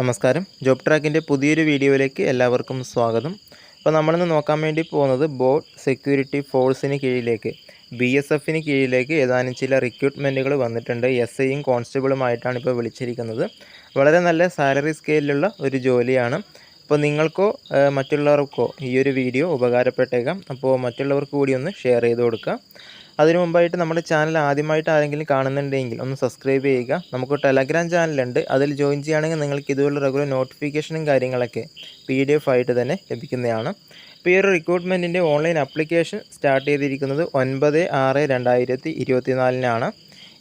നമസ്കാരം. ജോബ് ട്രാക്കിന്റെ പുതിയൊരു വീഡിയോയിലേക്ക് എല്ലാവർക്കും സ്വാഗതം. അപ്പോൾ നമ്മളിന്ന് നോക്കാൻ വേണ്ടി പോകുന്നത് ബോർഡ് സെക്യൂരിറ്റി ഫോഴ്സിന് കീഴിലേക്ക് ബി എസ് എഫിന് കീഴിലേക്ക് ഏതാനും ചില റിക്രൂട്ട്മെന്റുകൾ വന്നിട്ടുണ്ട്. എസ് ഐയും കോൺസ്റ്റബിളുമായിട്ടാണ് ഇപ്പോൾ വിളിച്ചിരിക്കുന്നത്. വളരെ നല്ല സാലറി സ്കെയിലുള്ള ഒരു ജോലിയാണ്. അപ്പോൾ നിങ്ങൾക്കോ മറ്റുള്ളവർക്കോ ഈ ഒരു വീഡിയോ ഉപകാരപ്പെട്ടേക്കാം. അപ്പോൾ മറ്റുള്ളവർക്ക് കൂടി ഒന്ന് ഷെയർ ചെയ്ത് കൊടുക്കുക. അതിനു മുമ്പായിട്ട് നമ്മുടെ ചാനൽ ആദ്യമായിട്ട് ആരെങ്കിലും കാണുന്നുണ്ടെങ്കിൽ ഒന്ന് സബ്സ്ക്രൈബ് ചെയ്യുക. നമുക്ക് ടെലഗ്രാം ചാനലുണ്ട് അതിൽ ജോയിൻ ചെയ്യുകയാണെങ്കിൽ നിങ്ങൾക്ക് ഇതുപോലെ റെഗുലർ നോട്ടിഫിക്കേഷനും കാര്യങ്ങളൊക്കെ പി ഡി എഫ് ആയിട്ട് തന്നെ ലഭിക്കുന്നതാണ്. ഇപ്പോൾ ഈ ഒരു റിക്രൂട്ട്മെന്റിന്റെ ഓൺലൈൻ അപ്ലിക്കേഷൻ സ്റ്റാർട്ട് ചെയ്തിരിക്കുന്നത് ഒൻപത് ആറ് രണ്ടായിരത്തി ഇരുപത്തിനാലിനാണ്.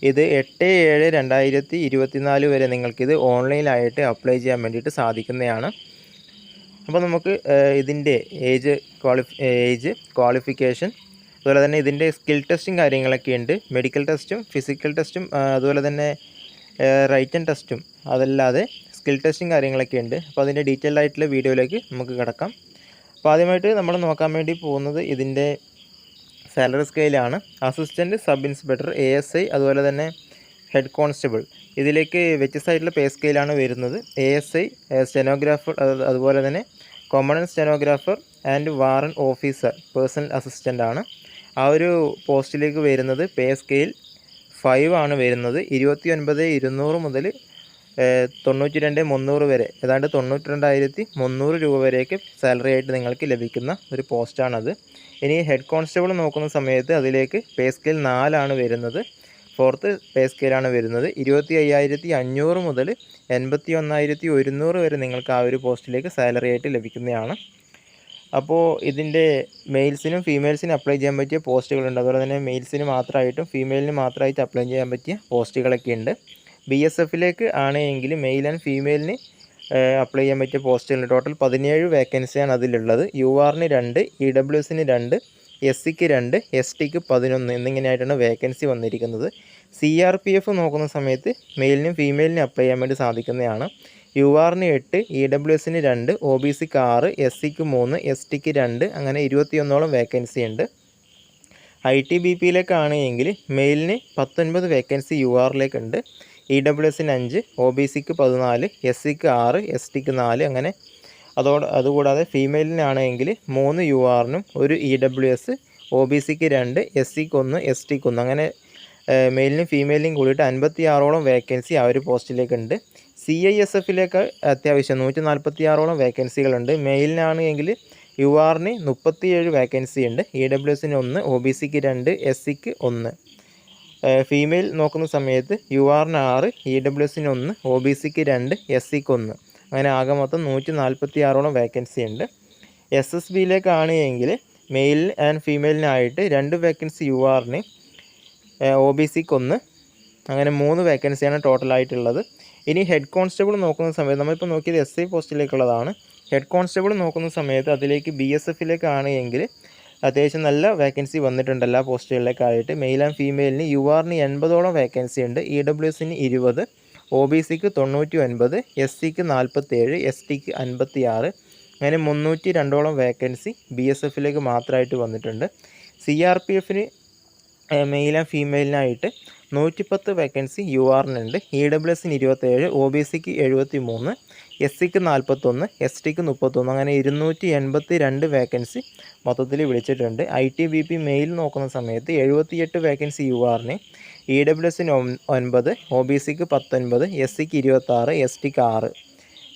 ഇത് എട്ട് ഏഴ് രണ്ടായിരത്തി ഇരുപത്തിനാല് വരെ നിങ്ങൾക്കിത് ഓൺലൈനായിട്ട് അപ്ലൈ ചെയ്യാൻ വേണ്ടിയിട്ട് സാധിക്കുന്നതാണ്. അപ്പോൾ നമുക്ക് ഇതിന്റെ ഏജ് ക്വാളിഫി ഏജ് ക്വാളിഫിക്കേഷൻ അതുപോലെ തന്നെ ഇതിന്റെ സ്കിൽ ടെസ്റ്റും കാര്യങ്ങളൊക്കെ ഉണ്ട്. മെഡിക്കൽ ടെസ്റ്റും ഫിസിക്കൽ ടെസ്റ്റും അതുപോലെ തന്നെ റൈറ്റൻ ടെസ്റ്റും അതല്ലാതെ സ്കിൽ ടെസ്റ്റും കാര്യങ്ങളൊക്കെ ഉണ്ട്. അപ്പോൾ അതിന്റെ ഡീറ്റെയിൽ ആയിട്ടുള്ള വീഡിയോയിലേക്ക് നമുക്ക് കിടക്കാം. അപ്പോൾ ആദ്യമായിട്ട് നമ്മൾ നോക്കാൻ വേണ്ടി പോകുന്നത് ഇതിന്റെ salary സ്കെയിലാണ് assistant sub inspector A S I അതുപോലെ തന്നെ ഹെഡ് കോൺസ്റ്റബിൾ ഇതിലേക്ക് വ്യത്യസ്തമായിട്ടുള്ള പേ സ്കെയിലാണ് വരുന്നത്. എ എസ് ഐ സ്റ്റെനോഗ്രാഫർ അതുപോലെ തന്നെ common stenographer and warrant officer personal assistant ആണ്. ആ ഒരു പോസ്റ്റിലേക്ക് വരുന്നത് പേ സ്കെയിൽ ഫൈവ് ആണ് വരുന്നത്. ഇരുപത്തി ഒൻപത് ഇരുന്നൂറ് മുതൽ തൊണ്ണൂറ്റി രണ്ട് മുന്നൂറ് വരെ. ഏതാണ്ട് തൊണ്ണൂറ്റി രണ്ടായിരത്തി മുന്നൂറ് രൂപ വരെയൊക്കെ സാലറി ആയിട്ട് നിങ്ങൾക്ക് ലഭിക്കുന്ന ഒരു പോസ്റ്റാണത്. ഇനി ഹെഡ് കോൺസ്റ്റബിൾ നോക്കുന്ന സമയത്ത് അതിലേക്ക് പേ സ്കെയിൽ നാലാണ് വരുന്നത്. ഫോർത്ത് പേ സ്കെയിലാണ് വരുന്നത്. ഇരുപത്തി അയ്യായിരത്തി അഞ്ഞൂറ് മുതൽ എൺപത്തി ഒന്നായിരത്തി ഒരുന്നൂറ് വരെ നിങ്ങൾക്ക് ആ ഒരു പോസ്റ്റിലേക്ക് സാലറി ആയിട്ട് ലഭിക്കുന്നതാണ്. അപ്പോൾ ഇതിന്റെ മെയിൽസിനും ഫീമെയിൽസിനും അപ്ലൈ ചെയ്യാൻ പറ്റിയ പോസ്റ്റുകളുണ്ട്. അതുപോലെ തന്നെ മെയിൽസിന് മാത്രമായിട്ടും ഫീമെയിലിന് മാത്രമായിട്ട് അപ്ലൈ ചെയ്യാൻ പറ്റിയ പോസ്റ്റുകളൊക്കെ ഉണ്ട്. ബി എസ് എഫിലേക്ക് ആണെങ്കിൽ മെയിൽ ആൻഡ് ഫീമെയിലിന് അപ്ലൈ ചെയ്യാൻ പറ്റിയ പോസ്റ്റുകളുണ്ട്. ടോട്ടൽ പതിനേഴ് വേക്കൻസിയാണ് അതിലുള്ളത്. യു ആറിന് രണ്ട് ഇ ഡബ്ല്യു എസിന് രണ്ട് എസ് സിക്ക് രണ്ട് എസ് ടിക്ക് പതിനൊന്ന് എന്നിങ്ങനെയായിട്ടാണ് വേക്കൻസി വന്നിരിക്കുന്നത്. സി ആർ പി എഫ് നോക്കുന്ന സമയത്ത് മെയിലിനും ഫീമെയിലിനും അപ്ലൈ ചെയ്യാൻ വേണ്ടി സാധിക്കുന്നതാണ്. യു ആറിന് എട്ട് ഇ ഡബ്ല്യു എസിന് രണ്ട് ഒ ബി സിക്ക് ആറ് എസ് സിക്ക് മൂന്ന് എസ് ടിക്ക് രണ്ട് അങ്ങനെ ഇരുപത്തിയൊന്നോളം വേക്കൻസി ഉണ്ട്. ഐ ടി ബി പിയിലേക്കാണ് എങ്കിൽ മെയിലിന് പത്തൊൻപത് വേക്കൻസി യു ആറിലേക്കുണ്ട് ഇ ഡബ്ല്യു എസിന് അഞ്ച് ഒ ബി സിക്ക് പതിനാല് എസ് സിക്ക് ആറ് എസ് ടിക്ക് നാല് അങ്ങനെ അതോട് അതുകൂടാതെ ഫീമെയിലിനാണെങ്കിൽ മൂന്ന് യു ആറിനും ഒരു E W S O B സിക്ക് രണ്ട് എസ് സിക്ക് ഒന്ന് എസ് ടിക്ക് ഒന്ന് അങ്ങനെ മെയിലിനും ഫീമെയിലിനും കൂടിയിട്ട് അൻപത്തി ആറോളം വേക്കൻസി ആ ഒരു പോസ്റ്റിലേക്കുണ്ട് സി ഐ എസ് എഫിലേക്ക് അത്യാവശ്യം നൂറ്റി നാൽപ്പത്തി ആറോളം വേക്കൻസികളുണ്ട്. മെയിലിനാണ് എങ്കിൽ യു ആറിന് മുപ്പത്തിയേഴ് വേക്കൻസി ഉണ്ട് ഇ ഡബ്ല്യു എസിന് ഒന്ന് ഒ ബി സിക്ക് രണ്ട് എസ് സിക്ക് ഒന്ന്. ഫീമെയിൽ നോക്കുന്ന സമയത്ത് യു ആറിന് ആറ് ഇ ഡബ്ല്യു എസിന് ഒന്ന് ഒ ബി സിക്ക് രണ്ട് എസ് സിക്ക് ഒന്ന്. അങ്ങനെ ആകെ മൊത്തം നൂറ്റി നാൽപ്പത്തി ആറോളം വേക്കൻസി ഉണ്ട് എസ് എസ് ബിയിലേക്കാണ് എങ്കിൽ മെയിൽ ആൻഡ് ഫീമെയിലിനായിട്ട് രണ്ട് വേക്കൻസി യു ആറിന് ഒ ബി സിക്ക് ഒന്ന്. അങ്ങനെ മൂന്ന് വേക്കൻസിയാണ് ടോട്ടലായിട്ടുള്ളത്. ഇനി ഹെഡ് കോൺസ്റ്റബിൾ നോക്കുന്ന സമയത്ത് നമ്മളിപ്പോൾ നോക്കിയത് എസ് ഐ പോസ്റ്റിലേക്കുള്ളതാണ് ഹെഡ് കോൺസ്റ്റബിൾ നോക്കുന്ന സമയത്ത് അതിലേക്ക് ബി എസ് എഫിലേക്കാണ് എങ്കിൽ അത്യാവശ്യം നല്ല വേക്കൻസി വന്നിട്ടുണ്ട് എല്ലാ പോസ്റ്റുകളിലേക്കായിട്ട് മെയിൽ ആൻഡ് ഫീമെയിലിന് യു ആറിന് എൺപതോളം വേക്കൻസി ഉണ്ട്. ഇ ഡബ്ല്യു എസിന് ഇരുപത് ഒ ബി സിക്ക് തൊണ്ണൂറ്റി ഒൻപത് എസ് സിക്ക് നാൽപ്പത്തേഴ് എസ് ടിക്ക് അൻപത്തി ആറ് അങ്ങനെ മുന്നൂറ്റി രണ്ടോളം വേക്കൻസി ബി എസ് എഫിലേക്ക് മാത്രമായിട്ട് വന്നിട്ടുണ്ട്. സി ആർ പി എഫിന് മെയിൽ ആൻഡ് ഫീമെയിലിനായിട്ട് നൂറ്റിപ്പത്ത് വേക്കൻസി യു ആറിനുണ്ട് ഇ ഡബ്ല്യു എസിന് ഇരുപത്തേഴ് ഒ ബി സിക്ക് എഴുപത്തി മൂന്ന് എസ് സിക്ക് നാൽപ്പത്തൊന്ന് എസ് ടിക്ക് മുപ്പത്തൊന്ന് അങ്ങനെ ഇരുന്നൂറ്റി എൺപത്തി രണ്ട് വേക്കൻസി മൊത്തത്തിൽ വിളിച്ചിട്ടുണ്ട്. I T B P male നോക്കുന്ന സമയത്ത് എഴുപത്തിയെട്ട് വേക്കൻസി യു ആറിന് ഇ ഡബ്ല്യു എസിന് ഒൻപത് ഒ ബി സിക്ക് പത്തൊൻപത് എസ് സിക്ക് ഇരുപത്താറ് എസ് ടിക്ക് ആറ്.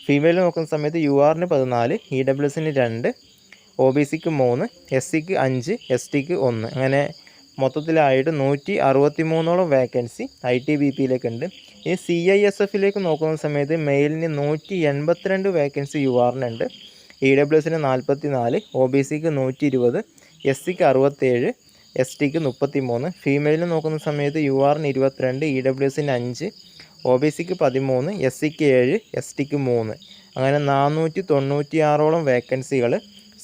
ഫീമെയിൽ നോക്കുന്ന സമയത്ത് യു ആറിന് പതിനാല് ഇ ഡബ്ല്യു എസിന് രണ്ട് ഒ ബി സിക്ക് മൂന്ന് എസ് സിക്ക് അഞ്ച് എസ് ടിക്ക് ഒന്ന്. അങ്ങനെ മൊത്തത്തിലായിട്ട് നൂറ്റി അറുപത്തി മൂന്നോളം വേക്കൻസി ഐ ടി ബി പിയിലേക്കുണ്ട് ഈ സി ഐ എസ് എഫിലേക്ക് നോക്കുന്ന സമയത്ത് മെയിലിന് നൂറ്റി എൺപത്തിരണ്ട് വേക്കൻസി യു ആറിനുണ്ട് ഇ ഡബ്ല്യു എസിന് നാൽപ്പത്തി നാല് ഒ ബി സിക്ക് നൂറ്റി ഇരുപത് എസ് സിക്ക് അറുപത്തേഴ് എസ് ടിക്ക് മുപ്പത്തി മൂന്ന് ഫീമെയിലിന് നോക്കുന്ന സമയത്ത് യു ആറിന് ഇരുപത്തിരണ്ട് ഇ ഡബ്ല്യു എസിന് അഞ്ച് ഒ ബി സിക്ക് പതിമൂന്ന് എസ് സിക്ക് ഏഴ് എസ് ടിക്ക് മൂന്ന്. അങ്ങനെ നാനൂറ്റി തൊണ്ണൂറ്റി ആറോളം വേക്കൻസികൾ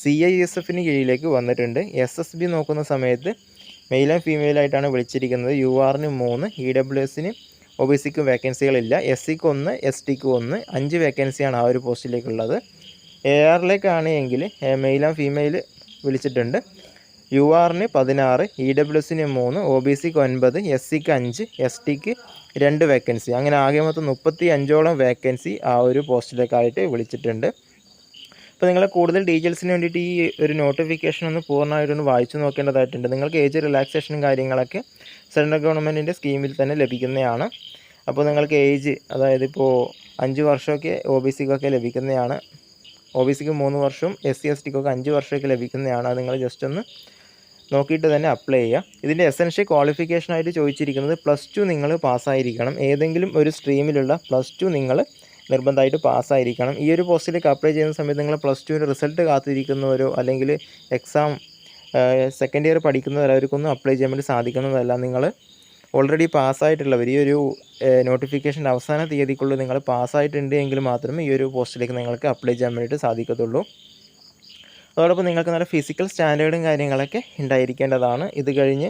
സി ഐ എസ് എഫിന് കീഴിലേക്ക് വന്നിട്ടുണ്ട്. എസ് എസ് ബി നോക്കുന്ന സമയത്ത് ഫീമെയിൽ ആയിട്ടാണ് വിളിച്ചിരിക്കുന്നത്. യു ആറിന് മൂന്ന് ഇ ഡബ്ല്യു എസിന് ഒ ബി സിക്ക് വേക്കൻസികളില്ല എസ് സിക്ക് ഒന്ന് എസ് ടിക്ക് ഒന്ന്. അഞ്ച് വേക്കൻസിയാണ് ആ ഒരു പോസ്റ്റിലേക്കുള്ളത്. എ ആറിലേക്കാണ് എങ്കിൽ ആൻഡ് ഫീമെയിൽ വിളിച്ചിട്ടുണ്ട്. യു ആറിന് പതിനാറ് ഇ ഡബ്ല്യു എസിന് മൂന്ന് ഒ ബി സിക്ക് ഒൻപത് എസ് സിക്ക് അഞ്ച് എസ് ടിക്ക് രണ്ട് വേക്കൻസി അങ്ങനെ ആകെ മൊത്തം മുപ്പത്തി അഞ്ചോളം വേക്കൻസി ആ ഒരു പോസ്റ്റിലേക്കായിട്ട് വിളിച്ചിട്ടുണ്ട്. അപ്പോൾ നിങ്ങൾ കൂടുതൽ ഡീറ്റെയിൽസിന് വേണ്ടിയിട്ട് ഈ ഒരു നോട്ടിഫിക്കേഷൻ ഒന്ന് പൂർണമായിട്ടൊന്ന് വായിച്ചു നോക്കേണ്ടതായിട്ടുണ്ട്. നിങ്ങൾക്ക് ഏജ് റിലാക്സേഷനും കാര്യങ്ങളൊക്കെ സെൻട്രൽ ഗവൺമെന്റിന്റെ സ്കീമിൽ തന്നെ ലഭിക്കുന്നതാണ്. അപ്പോൾ നിങ്ങൾക്ക് ഏജ് അതായത് ഇപ്പോൾ അഞ്ച് വർഷമൊക്കെ ഒ ബി സിക്കൊക്കെ ലഭിക്കുന്നതാണ്. ഒ ബി സിക്ക് മൂന്ന് വർഷവും എസ് സി എസ് ടിക്കൊക്കെ അഞ്ച് വർഷമൊക്കെ ലഭിക്കുന്നതാണ്. അത് നിങ്ങൾ ജസ്റ്റ് ഒന്ന് നോക്കിയിട്ട് തന്നെ അപ്ലൈ ചെയ്യുക. ഇതിന്റെ എസൻഷ്യൽ ക്വാളിഫിക്കേഷനായിട്ട് ചോദിച്ചിരിക്കുന്നത് പ്ലസ് ടു നിങ്ങൾ പാസ്സായിരിക്കണം ഏതെങ്കിലും ഒരു സ്ട്രീമിലുള്ള പ്ലസ് ടു നിങ്ങൾ നിർബന്ധമായിട്ട് പാസ്സായിരിക്കണം. ഈ ഒരു പോസ്റ്റിലേക്ക് അപ്ലൈ ചെയ്യുന്ന സമയത്ത് നിങ്ങൾ പ്ലസ് ടുവിന്റെ റിസൾട്ട് കാത്തിരിക്കുന്നവരോ അല്ലെങ്കിൽ എക്സാം സെക്കൻഡ് ഇയർ പഠിക്കുന്നവരവർക്കൊന്നും അപ്ലൈ ചെയ്യാൻ വേണ്ടി സാധിക്കുന്നതല്ല. നിങ്ങൾ ഓൾറെഡി പാസ്സായിട്ടുള്ളവർ ഈ ഒരു നോട്ടിഫിക്കേഷന്റെ അവസാന തീയതിക്കുള്ളിൽ നിങ്ങൾ പാസ്സായിട്ടുണ്ട് എങ്കിൽ മാത്രമേ ഈ ഒരു പോസ്റ്റിലേക്ക് നിങ്ങൾക്ക് അപ്ലൈ ചെയ്യാൻ വേണ്ടിയിട്ട് സാധിക്കത്തുള്ളൂ. അതോടൊപ്പം നിങ്ങൾക്ക് നല്ല ഫിസിക്കൽ സ്റ്റാൻഡേർഡും കാര്യങ്ങളൊക്കെ ഉണ്ടായിരിക്കേണ്ടതാണ്. ഇത് കഴിഞ്ഞ്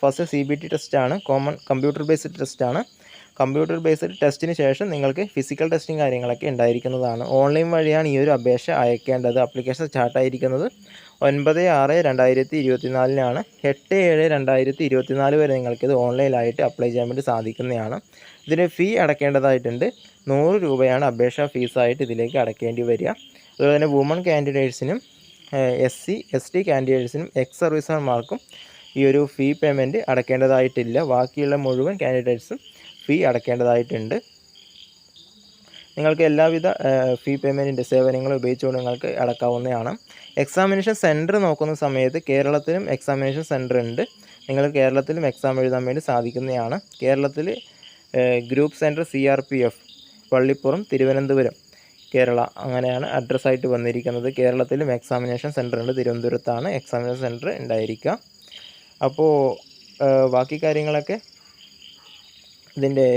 ഫസ്റ്റ് സി ബി ടി ടെസ്റ്റാണ് കോമൺ കമ്പ്യൂട്ടർ ബേസ്ഡ് ടെസ്റ്റാണ് കമ്പ്യൂട്ടർ ബേസ്ഡ് ടെസ്റ്റിന് ശേഷം നിങ്ങൾക്ക് ഫിസിക്കൽ ടെസ്റ്റിംഗ് കാര്യങ്ങളൊക്കെ ഉണ്ടായിരിക്കുന്നതാണ്. ഓൺലൈൻ വഴിയാണ് ഈ ഒരു അപേക്ഷ അയക്കേണ്ടത്. അപ്ലിക്കേഷൻ സ്റ്റാർട്ടായിരിക്കുന്നത് ഒൻപത് ആറ് രണ്ടായിരത്തി ഇരുപത്തിനാലിനാണ് എട്ട് ഏഴ് രണ്ടായിരത്തി ഇരുപത്തിനാല് വരെ നിങ്ങൾക്കിത് ഓൺലൈനായിട്ട് അപ്ലൈ ചെയ്യാൻ വേണ്ടി സാധിക്കുന്നതാണ്. ഇതിന് ഫീ അടക്കേണ്ടതായിട്ടുണ്ട്. നൂറ് രൂപയാണ് അപേക്ഷാ ഫീസായിട്ട് ഇതിലേക്ക് അടക്കേണ്ടി വരിക. അതുപോലെ തന്നെ വുമൺ കാൻഡിഡേറ്റ്സിനും എസ് സി എസ് ടി കാൻഡിഡേറ്റ്സിനും എക്സ് സർവീസർമാർക്കും ഈ ഒരു ഫീ പേയ്മെന്റ് അടക്കേണ്ടതായിട്ടില്ല. ബാക്കിയുള്ള മുഴുവൻ കാൻഡിഡേറ്റ്സും ഫീ അടക്കേണ്ടതായിട്ടുണ്ട്. നിങ്ങൾക്ക് എല്ലാവിധ ഫീ പേയ്മെന്റിന്റെ സേവനങ്ങൾ ഉപയോഗിച്ചുകൊണ്ട് നിങ്ങൾക്ക് അടക്കാവുന്നതാണ്. എക്സാമിനേഷൻ സെന്റർ നോക്കുന്ന സമയത്ത് കേരളത്തിലും എക്സാമിനേഷൻ സെന്റർ ഉണ്ട്. നിങ്ങൾ കേരളത്തിലും എക്സാം എഴുതാൻ വേണ്ടി സാധിക്കുന്നതാണ്. കേരളത്തിൽ group centre C R P F Pallipuram Thiruvananthapuram Kerala അങ്ങനെയാണ് അഡ്രസ്സായിട്ട് വന്നിരിക്കുന്നത്. കേരളത്തിലും എക്സാമിനേഷൻ സെന്റർ ഉണ്ട്. തിരുവനന്തപുരത്താണ് എക്സാമിനേഷൻ സെന്റർ ഉണ്ടായിരിക്കുക. അപ്പോൾ ബാക്കി കാര്യങ്ങളൊക്കെ ഇതിന്റെ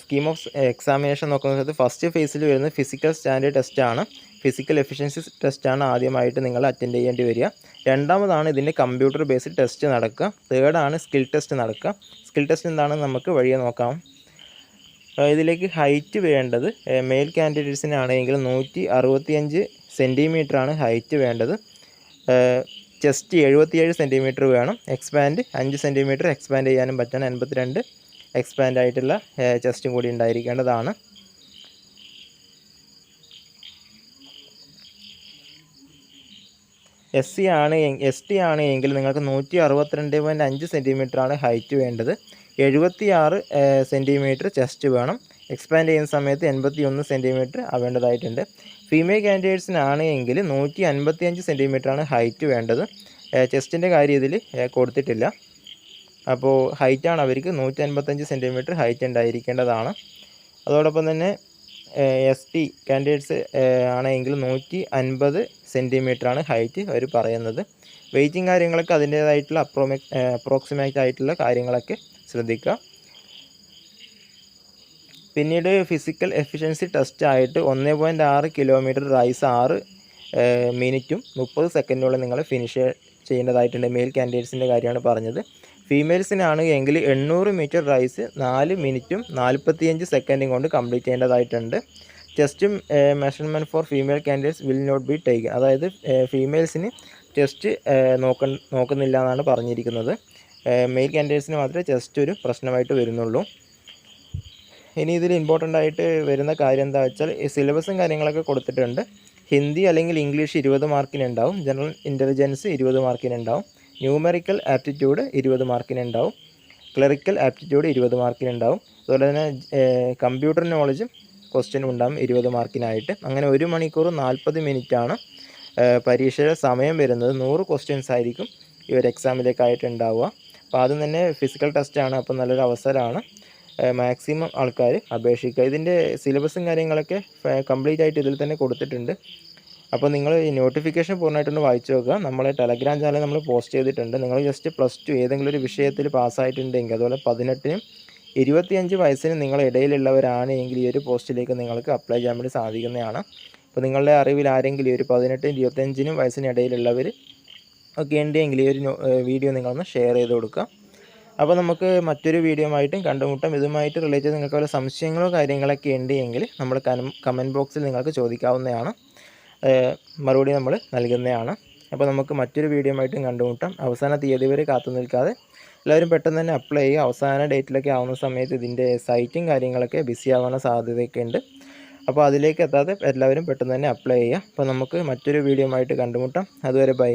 സ്കീം ഓഫ് എക്സാമിനേഷൻ നോക്കുന്ന സമയത്ത് ഫസ്റ്റ് ഫേസിൽ വരുന്നത് ഫിസിക്കൽ സ്റ്റാൻഡേർഡ് ടെസ്റ്റാണ് ഫിസിക്കൽ എഫിഷ്യൻസി ടെസ്റ്റാണ് ആദ്യമായിട്ട് നിങ്ങൾ അറ്റൻഡ് ചെയ്യേണ്ടി വരിക. രണ്ടാമതാണ് ഇതിന്റെ കമ്പ്യൂട്ടർ ബേസ്ഡ് ടെസ്റ്റ് നടക്കുക. തേർഡാണ് സ്കിൽ ടെസ്റ്റ് നടക്കുക. സ്കിൽ ടെസ്റ്റ് എന്താണെന്ന് നമുക്ക് വഴിയെ നോക്കാം. ഇതിലേക്ക് ഹൈറ്റ് വേണ്ടത് മെയിൽ കാൻഡിഡേറ്റ്സിനാണെങ്കിൽ നൂറ്റി അറുപത്തിയഞ്ച് സെന്റിമീറ്ററാണ് ഹൈറ്റ് വേണ്ടത്. ചെസ്റ്റ് എഴുപത്തിയേഴ് സെന്റിമീറ്റർ വേണം. എക്സ്പാൻഡ് അഞ്ച് സെന്റിമീറ്റർ എക്സ്പാൻഡ് ചെയ്യാനും പറ്റണം. എൺപത്തിരണ്ട് എക്സ്പാൻഡ് ആയിട്ടുള്ള ചെസ്റ്റും കൂടി ഉണ്ടായിരിക്കേണ്ടതാണ്. എസ് സി ആണ് എസ് ടി ആണ് എങ്കിൽ നിങ്ങൾക്ക് നൂറ്റി അറുപത്തിരണ്ട് പോയിന്റ് അഞ്ച് സെന്റിമീറ്ററാണ് ഹൈറ്റ് വേണ്ടത്. എഴുപത്തി ആറ് സെന്റിമീറ്റർ ചെസ്റ്റ് വേണം. എക്സ്പാൻഡ് ചെയ്യുന്ന സമയത്ത് എൺപത്തി ഒന്ന് സെന്റിമീറ്റർ ആവേണ്ടതായിട്ടുണ്ട് ഫീമെയിൽ കാൻഡിഡേറ്റ്സിനാണ് എങ്കിൽ നൂറ്റി അൻപത്തി അഞ്ച് സെന്റിമീറ്ററാണ് ഹൈറ്റ് വേണ്ടത് ചെസ്റ്റിന്റെ കാര്യം ഇതിൽ കൊടുത്തിട്ടില്ല. അപ്പോൾ ഹൈറ്റാണ് അവർക്ക് നൂറ്റി അൻപത്തഞ്ച് സെന്റിമീറ്റർ ഹൈറ്റ് ഉണ്ടായിരിക്കേണ്ടതാണ്. അതോടൊപ്പം തന്നെ എസ് ടി കാൻഡിഡേറ്റ്സ് ആണെങ്കിൽ നൂറ്റി അൻപത് സെന്റിമീറ്ററാണ് ഹൈറ്റ് അവർ പറയുന്നത്. വെയ്റ്റും കാര്യങ്ങളൊക്കെ അതിന്റേതായിട്ടുള്ള അപ്രോമേ അപ്രോക്സിമേറ്റ് ആയിട്ടുള്ള കാര്യങ്ങളൊക്കെ ശ്രദ്ധിക്കുക. പിന്നീട് ഫിസിക്കൽ എഫിഷ്യൻസി ടെസ്റ്റ് ആയിട്ട് ഒന്ന് പോയിന്റ് ആറ് കിലോമീറ്റർ റൈസ് ആറ് മിനിറ്റും മുപ്പത് സെക്കൻഡോളം നിങ്ങൾ ഫിനിഷ് ചെയ്യേണ്ടതായിട്ടുണ്ട്. മെയിൽ കാൻഡിഡേറ്റ്സിന്റെ കാര്യമാണ് പറഞ്ഞത്. ഫീമെയിൽസിനാണ് എങ്കിൽ എണ്ണൂറ് മീറ്റർ റൈസ് നാല് മിനിറ്റും നാൽപ്പത്തിയഞ്ച് സെക്കൻഡും കൊണ്ട് കംപ്ലീറ്റ് ചെയ്യേണ്ടതായിട്ടുണ്ട്. Test measurement for female candidates will not be take അതായത് ഫീമെയിൽസിന് ടെസ്റ്റ് നോക്ക നോക്കുന്നില്ല എന്നാണ് പറഞ്ഞിരിക്കുന്നത് മെയിൽ കാൻഡിഡേറ്റ്സിന് മാത്രമേ ടെസ്റ്റ് ഒരു പ്രശ്നമായിട്ട് വരുന്നുള്ളൂ. ഇനി ഇതിൽ ഇമ്പോർട്ടന്റ് ആയിട്ട് വരുന്ന കാര്യം എന്താ വെച്ചാൽ സിലബസും കാര്യങ്ങളൊക്കെ കൊടുത്തിട്ടുണ്ട്. ഹിന്ദി അല്ലെങ്കിൽ ഇംഗ്ലീഷ് ഇരുപത് മാർക്കിന് ഉണ്ടാവും ജനറൽ ഇന്റലിജൻസ് ഇരുപത് മാർക്കിന് ഉണ്ടാവും ന്യൂമറിക്കൽ ആപ്റ്റിറ്റ്യൂഡ് ഇരുപത് മാർക്കിന് ഉണ്ടാവും ക്ലറിക്കൽ ആപ്റ്റിറ്റ്യൂഡ് ഇരുപത് മാർക്കിന് ഉണ്ടാവും അതുപോലെ തന്നെ കമ്പ്യൂട്ടർ നോളജും ക്വസ്റ്റ്യനും ഉണ്ടാകും ഇരുപത് മാർക്കിനായിട്ട്. അങ്ങനെ ഒരു മണിക്കൂർ നാൽപ്പത് മിനിറ്റാണ് പരീക്ഷയുടെ സമയം വരുന്നത്. നൂറ് ക്വസ്റ്റ്യൻസ് ആയിരിക്കും ഈ ഒരു എക്സാമിലേക്കായിട്ട് ഉണ്ടാവുക. അപ്പോൾ ആദ്യം തന്നെ ഫിസിക്കൽ ടെസ്റ്റാണ് അപ്പോൾ നല്ലൊരു അവസരമാണ് മാക്സിമം ആൾക്കാർ അപേക്ഷിക്കുക. ഇതിന്റെ സിലബസും കാര്യങ്ങളൊക്കെ കംപ്ലീറ്റ് ആയിട്ട് ഇതിൽ തന്നെ കൊടുത്തിട്ടുണ്ട്. അപ്പോൾ നിങ്ങൾ ഈ നോട്ടിഫിക്കേഷൻ പൂർണമായിട്ടൊന്ന് വായിച്ചു നോക്കുക. നമ്മളെ ടെലഗ്രാം ചാനൽ നമ്മൾ പോസ്റ്റ് ചെയ്തിട്ടുണ്ട്. നിങ്ങൾ ജസ്റ്റ് പ്ലസ് ടു ഏതെങ്കിലും ഒരു വിഷയത്തിൽ പാസ്സായിട്ടുണ്ടെങ്കിൽ അതുപോലെ പതിനെട്ടിനും ഇരുപത്തിയഞ്ച് വയസ്സിന് നിങ്ങളുടെ ഇടയിലുള്ളവരാണ് എങ്കിൽ ഈ ഒരു പോസ്റ്റിലേക്ക് നിങ്ങൾക്ക് അപ്ലൈ ചെയ്യാൻ വേണ്ടി സാധിക്കുന്നതാണ്. അപ്പോൾ നിങ്ങളുടെ അറിവിൽ ആരെങ്കിലും ഒരു പതിനെട്ടും ഇരുപത്തഞ്ചിനും വയസ്സിന് ഇടയിലുള്ളവർ ഒക്കെ ഉണ്ടെങ്കിൽ ഈ ഒരു വീഡിയോ നിങ്ങളൊന്ന് ഷെയർ ചെയ്ത് കൊടുക്കുക. അപ്പോൾ നമുക്ക് മറ്റൊരു വീഡിയോ ആയിട്ടും കണ്ടുമുട്ടാം. ഇതുമായിട്ട് റിലേറ്റ് ചെയ്ത് നിങ്ങൾക്ക് വല്ല സംശയങ്ങളോ കാര്യങ്ങളൊക്കെ ഉണ്ടെങ്കിൽ നമ്മൾ കമന്റ് ബോക്സിൽ നിങ്ങൾക്ക് ചോദിക്കാവുന്നതാണ്. മറുപടി നമ്മൾ നൽകുന്നതാണ്. അപ്പോൾ നമുക്ക് മറ്റൊരു വീഡിയോ ആയിട്ടും കണ്ടുമുട്ടാം. അവസാന തീയതി വരെ കാത്തു നിൽക്കാതെ എല്ലാവരും പെട്ടെന്ന് തന്നെ അപ്ലൈ ചെയ്യുക. അവസാന ഡേറ്റിലൊക്കെ ആവുന്ന സമയത്ത് ഇതിന്റെ സൈറ്റും കാര്യങ്ങളൊക്കെ ബിസി ആവാനുള്ള സാധ്യതയൊക്കെ ഉണ്ട്. അപ്പോൾ അതിലേക്ക് എത്താതെ എല്ലാവരും പെട്ടെന്ന് തന്നെ അപ്ലൈ ചെയ്യുക. അപ്പോൾ നമുക്ക് മറ്റൊരു വീഡിയോ ആയിട്ട് കണ്ടുമുട്ടാം. അതുവരെ ബൈ